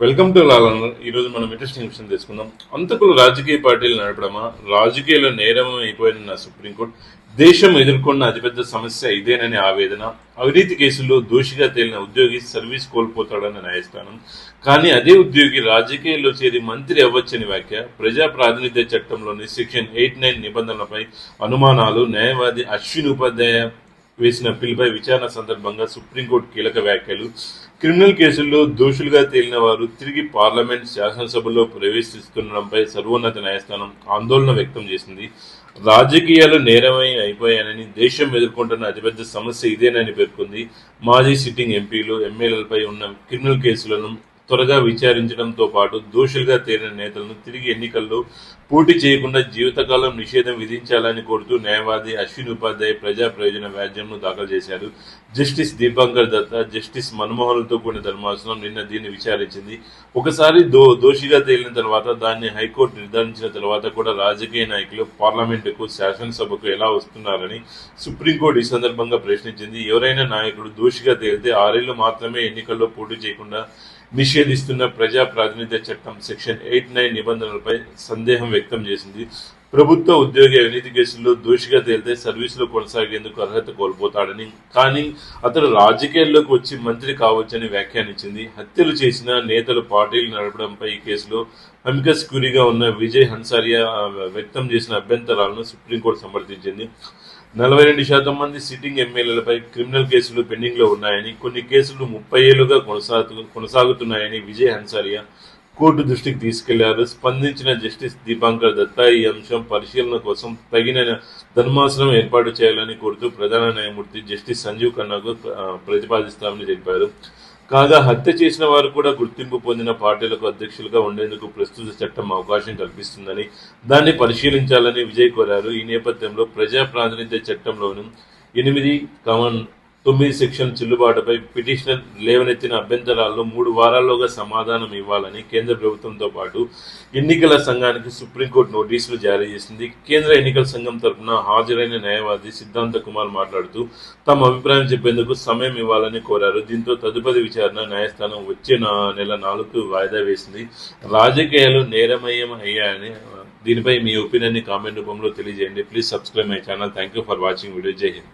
Welcome to లాలన్న ఈరోజు మనం interesting విషయం తెలుసుకుందాం. అంతకులు రాజకీయ పార్టీలు నడపడమా? రాజకీయాల నేరం అయిపోయిన సుప్రీంకోర్టు. దేశం ఎదుర్కొన్న అతిపెద్ద సమస్య ఇదేనని ఆవేదన. అవినీతి కేసుల్లో దోషిగా తేలిన ఉద్యోగి సర్వీస్ కోల్పోతాడని న్యాయస్థానం. కానీ అదే ఉద్యోగి రాజకీయాల్లో చేరి మంత్రి అవ్వచ్చని వ్యాఖ్య. ప్రజా ప్రాతినిధ్య చట్టంలోని సెక్షన్ ఎయిట్ నైన్ నిబంధనలపై అనుమానాలు. న్యాయవాది అశ్విన్ ఉపాధ్యాయ వేసిన పిల్పై విచారణ సందర్భంగా సుప్రీంకోర్టు కీలక వ్యాఖ్యలు. క్రిమినల్ కేసుల్లో దోషులుగా తేలిన వారు తిరిగి పార్లమెంట్ శాసనసభలో ప్రవేశిస్తుండడంపై సర్వోన్నత న్యాయస్థానం ఆందోళన వ్యక్తం చేసింది. రాజకీయాలు నేరమై అయిపోయానని దేశం ఎదుర్కొంటున్న అతిపెద్ద సమస్య ఇదేనని పేర్కొంది. మాజీ సిట్టింగ్ ఎంపీలు ఎమ్మెల్యేలపై ఉన్న క్రిమినల్ కేసులను త్వరగా విచారించడంతో పాటు దోషులుగా తేలిన నేతలను తిరిగి ఎన్నికల్లో పోటీ చేయకుండా జీవితకాలం నిషేధం విధించాలని కోరుతూ న్యాయవాది అశ్విన్ ఉపాధ్యాయ ప్రజా ప్రయోజన వ్యాజ్యంను దాఖలు చేశారు. జస్టిస్ దీపాంకర్ దత్త జస్టిస్ మన్మోహన్తో కూడిన ధర్మాసనం నిన్న దీన్ని విచారించింది. ఒకసారి దో దోషిగా తేలిన తర్వాత దాన్ని హైకోర్టు నిర్ధారించిన తర్వాత కూడా రాజకీయ నాయకులు పార్లమెంటుకు శాసనసభకు ఎలా వస్తున్నారని సుప్రీంకోర్టు ఈ సందర్భంగా ప్రశ్నించింది. ఎవరైనా నాయకుడు దోషిగా తేలితే ఆరేళ్ళు మాత్రమే ఎన్నికల్లో పోటీ చేయకుండా నిషేధిస్తున్న ప్రజా ప్రాతినిధ్య చట్టం సెక్షన్ ఎయిట్ నైన్ నిబంధనలపై సందేహం వ్యక్తం చేసింది. ప్రభుత్వ ఉద్యోగి అవినీతి కేసుల్లో దోషిగా తేలితే సర్వీసులో కొనసాగేందుకు అర్హత కోల్పోతాడని కానీ అతడు రాజకీయాల్లోకి వచ్చి మంత్రి కావచ్చని వ్యాఖ్యానించింది. హత్యలు చేసిన నేతలు పార్టీలు నడపడంపై ఈ కేసులో అమికస్ క్యూరీగా ఉన్న విజయ్ హన్సారియా వ్యక్తం చేసిన అభ్యంతరాలను సుప్రీంకోర్టు సమర్థించింది. నలభై రెండు శాతం మంది సిట్టింగ్ ఎమ్మెల్యేలపై క్రిమినల్ కేసులు పెండింగ్లో ఉన్నాయని కొన్ని కేసులు ముప్పై ఏళ్ళుగా కొనసాగు కొనసాగుతున్నాయని విజయ్ హన్సారియా కోర్టు దృష్టికి తీసుకెళ్ళారు. స్పందించిన జస్టిస్ దీపాంకర్ దత్తా ఈ అంశం పరిశీలన కోసం తగిన ధర్మాసనం ఏర్పాటు చేయాలని కోరుతూ ప్రధాన న్యాయమూర్తి జస్టిస్ సంజీవ్ ఖన్నాకు ప్రతిపాదిస్తామని తెలిపారు. కాగా హత్య చేసిన వారు కూడా గుర్తింపు పొందిన పార్టీలకు అధ్యక్షులుగా ఉండేందుకు ప్రస్తుత చట్టం అవకాశం కల్పిస్తుందని దాన్ని పరిశీలించాలని విజయ్ కోరారు. ఈ నేపథ్యంలో ప్రజా ప్రాతినిధ్య చట్టంలోను ఎనిమిది కమన్ తొమ్మిది సెక్షన్ చెల్లుబాటుపై పిటిషనర్ లేవనెత్తిన అభ్యంతరాల్లో మూడు వారాల్లోగా సమాధానం ఇవ్వాలని కేంద్ర ప్రభుత్వంతో పాటు ఎన్నికల సంఘానికి సుప్రీంకోర్టు నోటీసులు జారీ చేసింది. కేంద్ర ఎన్నికల సంఘం తరపున హాజరైన న్యాయవాది సిద్ధాంత కుమార్ మాట్లాడుతూ తమ అభిప్రాయం చెప్పేందుకు సమయం ఇవ్వాలని కోరారు. దీంతో తదుపరి విచారణ న్యాయస్థానం వచ్చే నెల నాలుగు వాయిదా వేసింది. రాజకీయాలు నేరమయం అయ్యాయని దీనిపై మీ ఒపీనియన్ని కామెంట్ రూపంలో తెలియజేయండి. Please subscribe my channel. Thank you for watching video. Jai Hind.